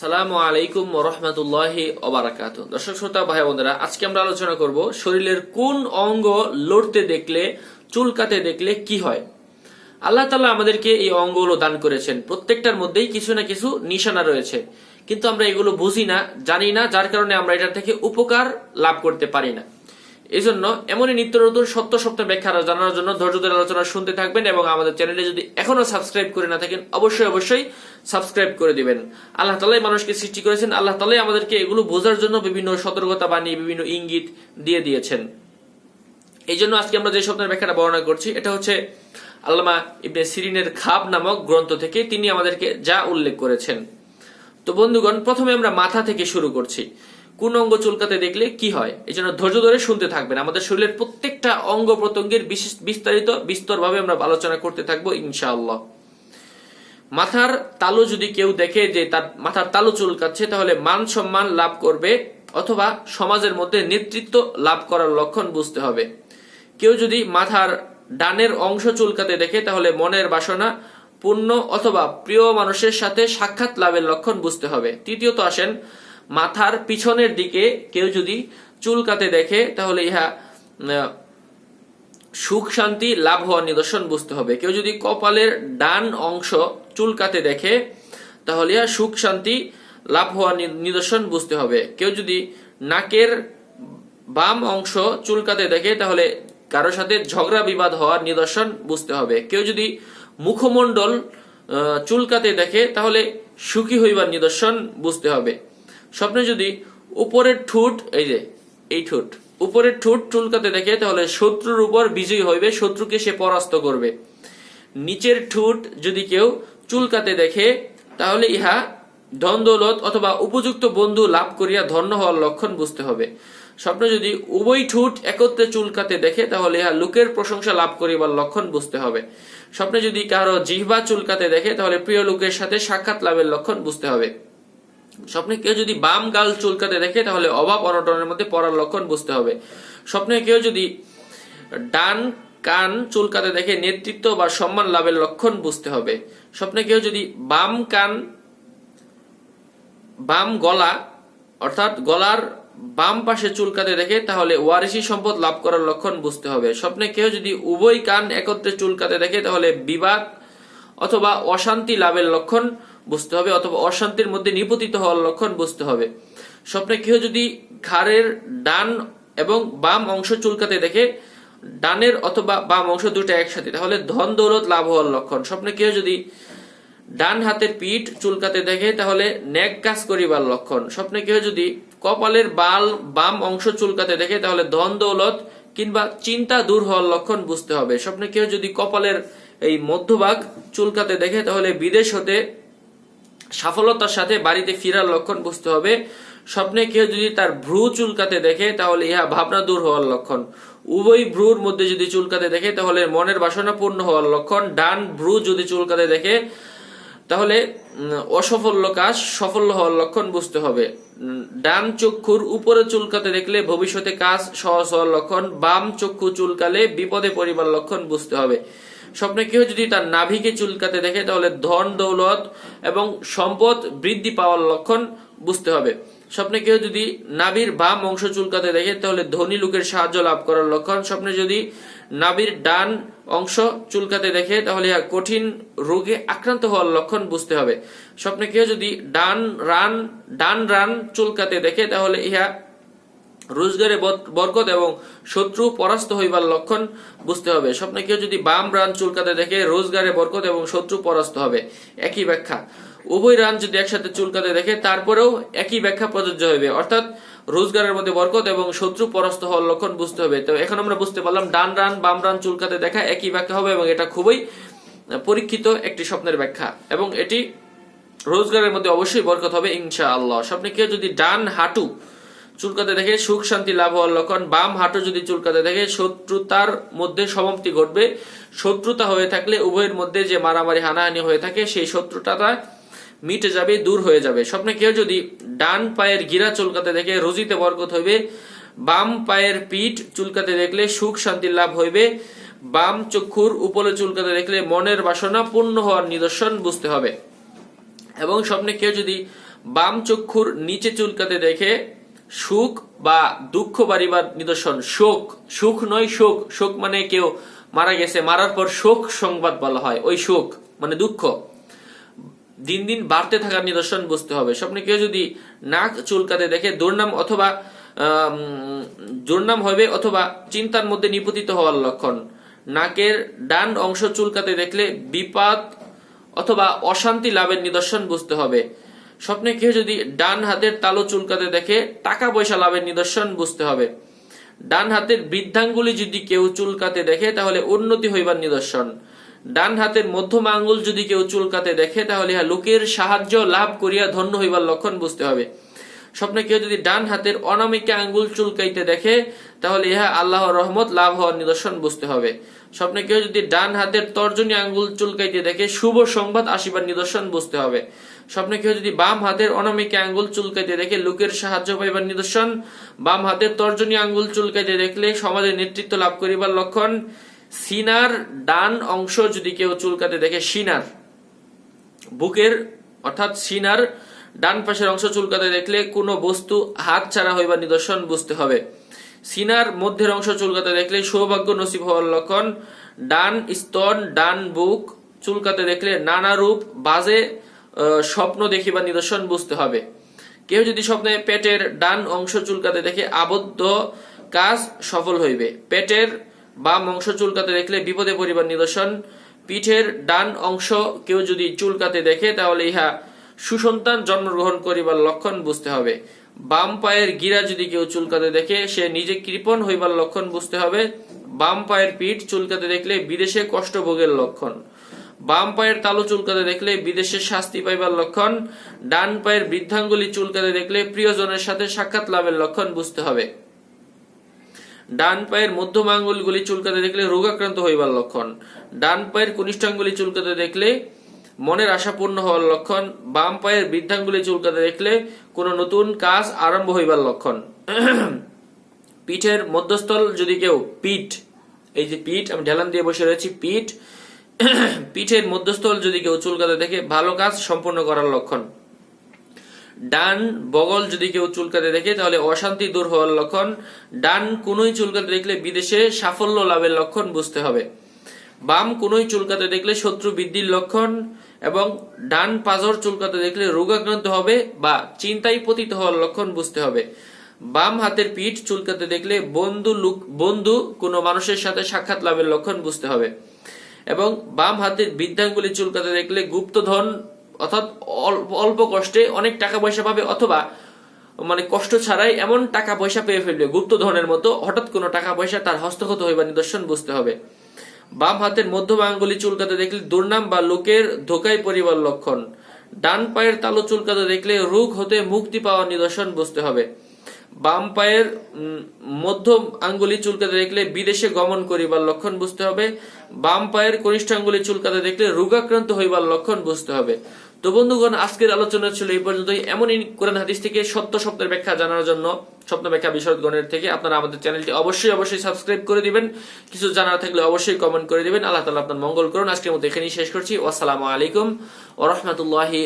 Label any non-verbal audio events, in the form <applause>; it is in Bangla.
সালামু আলাইকুম রহমতুল্লাহি ওবারাকাত দর্শক, শ্রোতা, ভাই, বোনেরা, আজকে আমরা আলোচনা করব শরীরের কোন অঙ্গ লড়তে দেখলে, চুলকাতে দেখলে কি হয়? আল্লাহ তালা আমাদেরকে এই অঙ্গগুলো দান করেছেন। প্রত্যেকটার মধ্যেই কিছু না কিছু নিশানা রয়েছে। কিন্তু আমরা এগুলো বুঝি না, জানি না, যার কারণে আমরা এটা থেকে উপকার লাভ করতে পারি না। এই জন্য এমনই নিত্য নতুন সত্য সত্য ব্যাখ্যা জানার জন্য ধৈর্য ধরে আলোচনা শুনতে থাকবেন এবং আমাদের চ্যানেলে যদি এখনও সাবস্ক্রাইব করে না থাকেন, অবশ্যই অবশ্যই সাবস্ক্রাইব করে দিবেন। আল্লাহ তালাই মানুষকে সৃষ্টি করেছেন। আল্লাহ তালাই আমাদেরকে এগুলো বোঝার জন্য বিভিন্ন সতর্কতা বানিয়ে বিভিন্ন ইঙ্গিত দিয়ে দিয়েছেন। এই জন্য আজকে আমরা যে স্বপ্নের ব্যাখ্যাটা বর্ণনা করছি, এটা হচ্ছে আল্লামা ইবনে সিরিনের খাব নামক গ্রন্থ থেকে তিনি আমাদেরকে যা উল্লেখ করেছেন। তো বন্ধুগণ, প্রথমে আমরা মাথা থেকে শুরু করছি। কোন অঙ্গ চুলকাতে দেখলে কি হয়? এই জন্য ধৈর্য ধরে শুনতে থাকবেন। আমাদের শরীরের প্রত্যেকটা অঙ্গ প্রত্যঙ্গের বিশেষ বিস্তারিত, বিস্তরভাবে আমরা আলোচনা করতে থাকব, ইনশাআল্লাহ। মাথার তালু যদি কেউ দেখে যে তার মাথার তালু চুলকাচ্ছে, তাহলে মান সম্মান লাভ করবে অথবা সমাজের মধ্যে নেতৃত্ব লাভ করার লক্ষণ বুঝতে হবে। কেউ যদি মাথার ডানের অংশ চুলকাতে দেখে, তাহলে মনের বাসনা পূর্ণ অথবা প্রিয় মানুষের সাথে সাক্ষাৎ লাভের লক্ষণ বুঝতে হবে। তৃতীয়ত আসেন মাথার পিছনের দিকে কেউ যদি চুলকাতে দেখে, তাহলে ইহা সুখ শান্তি, লাভ হওয়ার নিদর্শন বুঝতে হবে। কেউ যদি কপালের ডান অংশ চুলকাতে দেখে, তাহলে ইহা সুখ শান্তি, লাভ হওয়ার নিদর্শন বুঝতে হবে। কেউ যদি নাকের বাম অংশ চুলকাতে দেখে, তাহলে কারও সাথে ঝগড়া বিবাদ হওয়ার নিদর্শন বুঝতে হবে। কেউ যদি মুখমণ্ডল চুলকাতে দেখে, তাহলে সুখী হইবার নিদর্শন বুঝতে হবে। স্বপ্নে যদি উপরের ঠোঁট, এই যে, এই ঠোঁট, উপরের ঠোঁট চুলকাতে দেখে, তাহলে শত্রুর উপর বিজয়ী হইবে, শত্রুকে সে পরাস্ত করবে। নিচের ঠোঁট যদি কেউ চুলকাতে দেখে, তাহলে ইহা ধন দৌলত অথবা উপযুক্ত বন্ধু লাভ করিয়া ধন্য হওয়ার লক্ষণ বুঝতে হবে। স্বপ্নে যদি উভয় ঠোঁট একত্রে চুলকাতে দেখে, তাহলে ইহা লোকের প্রশংসা লাভ করিবার লক্ষণ বুঝতে হবে। স্বপ্নে যদি কারও জিহ্বা চুলকাতে দেখে, তাহলে প্রিয় লোকের সাথে সাক্ষাৎ লাভের লক্ষণ বুঝতে হবে। স্বপ্নে কেউ যদি বাম গাল চুলকাতে দেখে, তাহলে অভাব অনটনের মধ্যে পড়ার লক্ষণ বুঝতে হবে। স্বপ্নে কেউ যদি ডান কান চুলকাতে দেখে, নেতৃত্ব বা সম্মান লাভের লক্ষণ বুঝতে হবে। স্বপ্নে কেউ যদি বাম কান, বাম গলা, অর্থাৎ গলার বাম পাশে চুলকাতে দেখে, তাহলে ওয়ারিসি সম্পদ লাভ করার লক্ষণ বুঝতে হবে। স্বপ্নে কেউ যদি উভয় কান একত্রে চুলকাতে দেখে, তাহলে বিবাদ অথবা অশান্তি লাভের লক্ষণ বুঝতে হবে অথবা অশান্তির মধ্যে নিপতিত হওয়ার লক্ষণ বুঝতে হবে। স্বপ্নে কেউ যদি ঘাড়ের ডান এবং বাম অংশ চুলকাতে দেখে, ডানের অথবা বাম অংশ দুটো একসাথে, তাহলে ধন দৌলত লাভ হওয়ার লক্ষণ। স্বপ্নে কেউ যদি ডান হাতের পিঠ চুলকাতে দেখে, তাহলে ন্যাক কাজ করিবার লক্ষণ। স্বপ্নে কেউ যদি কপালের বাল বাম অংশ চুলকাতে দেখে, তাহলে ধন দৌলত কিংবা চিন্তা দূর হওয়ার লক্ষণ বুঝতে হবে। স্বপ্নে কেউ যদি কপালের এই মধ্যভাগ চুলকাতে দেখে, তাহলে বিদেশ হতে সফলতার সাথে বাড়িতে ফেরার লক্ষণ বুঝতে হবে। স্বপ্নে কেউ যদি তার ভ্রু চুলকাতে দেখে তাহলে ইহা ভাবনা দূর হওয়ার লক্ষণ। উভয় ভ্রুর মধ্যে যদি চুলকাতে দেখে তাহলে মনের বাসনা পূর্ণ হওয়ার লক্ষণ। ডান ভ্রু যদি চুলকাতে দেখে তাহলে উম, অসফল কাজ সফল হওয়ার লক্ষণ বুঝতে হবে। ডান চক্ষুর উপরে চুলকাতে দেখলে ভবিষ্যতে কাজ সহজ হওয়ার লক্ষণ। বাম চক্ষু চুলকালে বিপদে পরিবার লক্ষণ বুঝতে হবে। স্বপ্নে কেউ যদি তার নাভিকে চুলকাতে দেখে, তাহলে ধন, দৌলত এবং সম্পদ বৃদ্ধি পাওয়ার লক্ষণ বুঝতে হবে। স্বপ্নে কেউ যদি নাভির বাম অংশ চুলকাতে দেখে, তাহলে ধনী লোকের সাহায্য লাভ করার লক্ষণ। স্বপ্নে যদি নাভির ডান অংশ চুলকাতে দেখে, তাহলে কঠিন রোগে আক্রান্ত হওয়ার লক্ষণ বুঝতে হবে। স্বপ্নে কেউ যদি ডান রান ডান রান চুলকাতে দেখে, তাহলে ইহা রোজগারে বরকত এবং শত্রু পরাস্ত হইবার লক্ষণ বুঝতে হবে। স্বপ্নে কেউ যদি বাম রান চুলকাতে দেখে, রোজগারে বরকত এবং শত্রু পরাস্ত হবে। একই ব্যাখ্যা। উভয় রান যদি একসাথে চুলকাতে দেখে, তারপরেও একই ব্যাখ্যা প্রযোজ্য হবে অর্থাৎ রোজগারের মধ্যে বরকত এবং শত্রু পরাস্ত হওয়ার লক্ষণ বুঝতে হবে। তো এখন আমরা বুঝতে পারলাম, ডান রান, বাম রান চুলকাতে দেখা একই ব্যাখ্যা হবে এবং এটা খুবই পরীক্ষিত একটি স্বপ্নের ব্যাখ্যা এবং এটি রোজগারের মধ্যে অবশ্যই বরকত হবে ইনশা আল্লাহ স্বপ্নে কেউ যদি ডান হাঁটু চুলকাতে দেখে সুখ, শান্তি, লাভ হওয়ার লক্ষণ। বাম হাঁটু যদি চুলকাতে দেখে, শত্রুতার মধ্যে সমাপ্তি ঘটবে। শত্রুতা হয়ে থাকলে উভয়ের মধ্যে যে মারামারি, হানাহানি হয়ে থাকে, সেই শত্রুতাটা মিটে যাবে, দূর হয়ে যাবে। স্বপ্নে কেউ যদি ডান পায়ের গিরা চুলকাতে দেখে, রুজিতে বরকত হইবে। বাম পায়ের পিঠ চুলকাতে দেখলে সুখ, শান্তি, লাভ হইবে। বাম চক্ষুর উপরে চুলকাতে দেখলে মনের বাসনা পূর্ণ হওয়ার নিদর্শন বুঝতে হবে। এবং স্বপ্নে কেউ যদি বাম চক্ষুর নিচে চুলকাতে দেখে সুখ বা দুঃখ বাড়িবার নিদর্শন। শোক সুখ নয় শোক শোক মানে কেউ মারা গেছে, মারার পর শোক সংবাদ বলা হয়। ওই শোক মানে দুঃখ। দিন দিন বাড়তে থাকার নিদর্শন বুঝতে হবে। স্বপ্নে কেউ যদি নাক চুলকাতে দেখে, দুর্নাম অথবা দুর্নাম হবে অথবা চিন্তার মধ্যে নিপতিত হওয়ার লক্ষণ। নাকের ডান অংশ চুলকাতে দেখলে বিপাদ অথবা অশান্তি লাভের নিদর্শন বুঝতে হবে। স্বপ্নে কেউ যদি ডান হাতের তালু চুলকাতে দেখে টাকা পয়সা লাভের নিদর্শন বুঝতে হবে। ডান হাতের বৃদ্ধাঙ্গুলি যদি কেউ চুলকাতে দেখে, তাহলে উন্নতি হইবার নিদর্শন। ডান হাতের মধ্যম আঙ্গুল যদি কেউ চুলকাতে দেখে, তাহলে ইহা লোকের সাহায্য লাভ করিয়া ধন্য হইবার লক্ষণ বুঝতে হবে। স্বপ্নে কেউ যদি ডান হাতের অনামিকা আঙ্গুল চুলকাইতে দেখে, তাহলে ইহা আল্লাহ রহমত লাভ হওয়ার নিদর্শন বুঝতে হবে। স্বপ্নে কেউ যদি ডান হাতের তর্জনী আঙ্গুল চুলকাইতে দেখে, শুভ সংবাদ আসিবার নিদর্শন বুঝতে হবে। স্বপ্নে কেউ যদি বাম হাতের অনামিকা আঙ্গুল চুলকাইতে দেখে লোকের সাহায্য পাইবার নিদর্শন, বাম হাতের তর্জনী আঙ্গুল চুলকাইতে দেখলে সমাজের নেতৃত্ব লাভ করিবার লক্ষণ, সিনার ডান অংশ যদি কেউ চুলকাতে দেখে, সিনার। বুকের, অর্থাৎ সিনার ডান পাশের অংশ চুলকাতে দেখলে কোনো বস্তু হাত ছাড়া হইবার নিদর্শন বুঝতে হবে। সিনার মধ্যের অংশ চুলকাতে দেখলে সৌভাগ্য নসিব হওয়ার লক্ষণ, ডান স্তন, ডান বুক চুলকাতে দেখলে নানা রূপ বাজে স্বপ্ন দেখিবার নিদর্শন বুঝতে হবে। কেউ যদি স্বপ্নে পেটের ডান অংশ চুলকাতে দেখে আবদ্ধ কাজ সফল হইবে। পেটের বাম অংশ চুলকাতে দেখলে বিপদে পরিবার নিদর্শন। পিঠের ডান অংশ কেউ যদি চুলকাতে দেখে, তাহলে ইহা সুসন্তান জন্মগ্রহণ করিবার লক্ষণ বুঝতে হবে। বাম পায়ের গিরা যদি কেউ চুলকাতে দেখে, সে নিজে কৃপণ হইবার লক্ষণ বুঝতে হবে। বাম পায়ের পিঠ চুলকাতে দেখলে বিদেশে কষ্ট ভোগের লক্ষণ। বাম পায়ের তালু চুলকাতে দেখলে বিদেশে শাস্তি পাইবার লক্ষণ, ডান পায়ের বৃদ্ধাঙ্গুলি চুলকাতে দেখলে প্রিয়জনের সাথে সাক্ষাৎ লাভের লক্ষণ বুঝতে হবে। ডান পায়ের মধ্যম আঙ্গুলগুলি চুলকাতে দেখলে রোগাক্রান্ত হইবার লক্ষণ, ডান পায়ের কনিষ্ঠাঙ্গুলি চুলকাতে দেখলে মনের আশা পূর্ণ হওয়ার লক্ষণ, বাম পায়ের বৃদ্ধাঙ্গুলি চুলকাতে দেখলে কোনো নতুন কাজ আরম্ভ হইবার লক্ষণ। <clears throat> পিঠের মধ্যস্থল যদি কেউ, পিঠ, এই যে পিঠ, আমি ঢেলান দিয়ে বসে রয়েছি, পিঠ পিঠের মধ্যস্থল যদি কেউ চুলকাতে দেখে, ভালো কাজ সম্পূর্ণ করার লক্ষণ। ডান বগল যদি কেউ চুলকাতে দেখে, তাহলে অশান্তি দূর হওয়ার লক্ষণ। ডান কোনোই চুলকাতে দেখলে বিদেশে সাফল্য লাভের লক্ষণ বুঝতে হবে। বাম কোনোই চুলকাতে দেখলে শত্রু বৃদ্ধির লক্ষণ এবং ডান পাজর চুলকাতে দেখলে রোগাক্রান্ত হবে বা চিন্তায় পতিত হওয়ার লক্ষণ বুঝতে হবে। বাম হাতের পিঠ চুলকাতে দেখলে বন্ধু লুক বন্ধু কোনো মানুষের সাথে সাক্ষাৎ লাভের লক্ষণ বুঝতে হবে। এবং বাম হাতের বৃদ্ধাঙ্গুলি চুলকাতে দেখলে গুপ্তধন, অর্থাৎ অল্প কষ্টে অনেক টাকা পয়সা পাবে অথবা মানে কষ্ট ছাড়াই এমন টাকা পয়সা পেয়ে ফেলবে, গুপ্তধনের মতো হঠাৎ কোনো টাকা পয়সা তার হস্তগত হইবার নিদর্শন বুঝতে হবে। বাম হাতের মধ্যম আঙ্গুলি চুলকাতে দেখলে দুর্নাম বা লোকের ধোকায় পরিবার লক্ষণ। ডান পায়ের তালু চুলকাতে দেখলে রোগ হতে মুক্তি পাওয়ার নিদর্শন বুঝতে হবে। বাম পায়ের মধ্যম আঙ্গুলি চুলকাতে দেখলে বিদেশে গমন করিবার লক্ষণ বুঝতে হবে। বাম পায়ের কনিষ্ঠ আঙ্গুলি চুলকাতে দেখলে রোগাক্রান্ত হইবার লক্ষণ বুঝতে হবে। তো বন্ধুগণ, আজকের আলোচনা ছিল এই পর্যন্তই। এমনই কোরআন হাদিস থেকে সত্য শব্দের ব্যাখ্যা জানার জন্য স্বপ্ন ব্যাখ্যা বিশদগণের থেকে আপনারা আমাদের চ্যানেলটি অবশ্যই অবশ্যই সাবস্ক্রাইব করে দিবেন। কিছু জানার থাকলে অবশ্যই কমেন্ট করে দিবেন। আল্লাহ তালা আপনার মঙ্গল করুন। আজকের মতো এখানেই শেষ করছি। আসসালামু আলাইকুম ও রহমতুল্লাহি